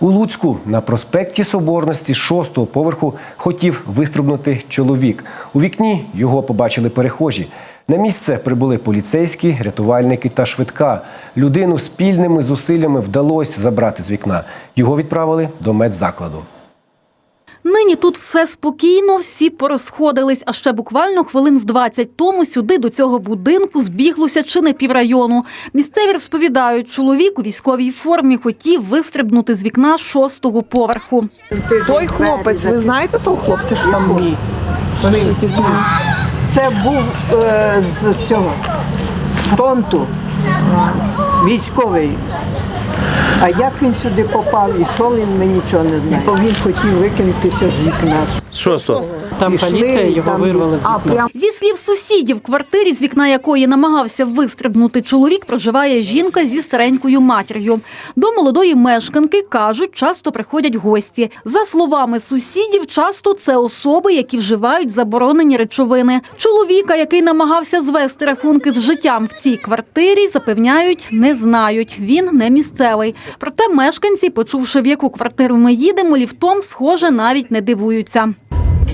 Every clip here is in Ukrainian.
У Луцьку на проспекті Соборності шостого поверху хотів вистрибнути чоловік. У вікні його побачили перехожі. На місце прибули поліцейські, рятувальники та швидка. Людину спільними зусиллями вдалося забрати з вікна. Його відправили до медзакладу. Нині тут все спокійно, всі порозходились. А ще буквально хвилин з 20 тому сюди до цього будинку збіглося чи не піврайону. Місцеві розповідають, чоловік у військовій формі хотів вистрибнути з вікна шостого поверху. Той хлопець, ви знаєте того хлопця, що там був? Це був е, з цього з фронту військовий. А як він сюди попав і що він, ми нічого не знаємо. Бо він хотів викинутися з вікна. Шостого. Там поліція його вирвали з вікна. Зі слів сусідів, в квартирі, з вікна якої намагався вистрибнути чоловік, проживає жінка зі старенькою матір'ю. До молодої мешканки кажуть, часто приходять гості. За словами сусідів, часто це особи, які вживають заборонені речовини. Чоловіка, який намагався звести рахунки з життям в цій квартирі, запевняють, не знають. Він не місцевий. Проте мешканці, почувши в яку квартиру ми їдемо, ліфтом, схоже, навіть не дивуються.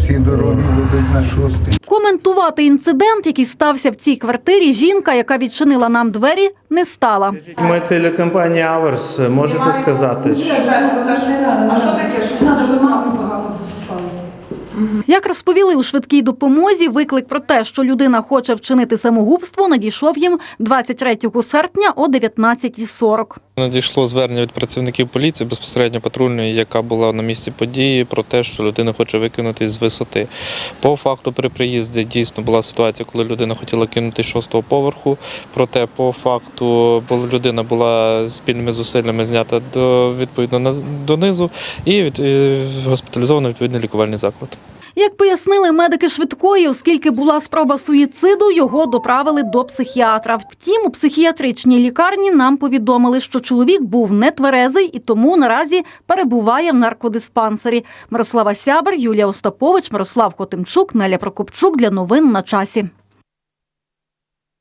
Всі дороги ведуть на шостий. Коментувати інцидент, який стався в цій квартирі, жінка, яка відчинила нам двері, не стала. Ми телекомпанія Аверс, можете сказати? А що таке? Що знати, що мамі погано? Як розповіли у швидкій допомозі, виклик про те, що людина хоче вчинити самогубство, надійшов їм 23 серпня о 19.40. Надійшло звернення від працівників поліції безпосередньо патрульної, яка була на місці події, про те, що людина хоче викинути з висоти. По факту при приїзді дійсно була ситуація, коли людина хотіла кинути з шостого поверху. Проте по факту людина була спільними зусиллями знята до відповідно донизу і госпіталізована відповідний лікувальний заклад. Як пояснили медики швидкої, оскільки була спроба суїциду, його доправили до психіатра. Втім, у психіатричній лікарні нам повідомили, що чоловік був нетверезий і тому наразі перебуває в наркодиспансері. Мирослава Сябер, Юлія Остапович, Мирослав Хотимчук, Неля Прокопчук для новин на часі.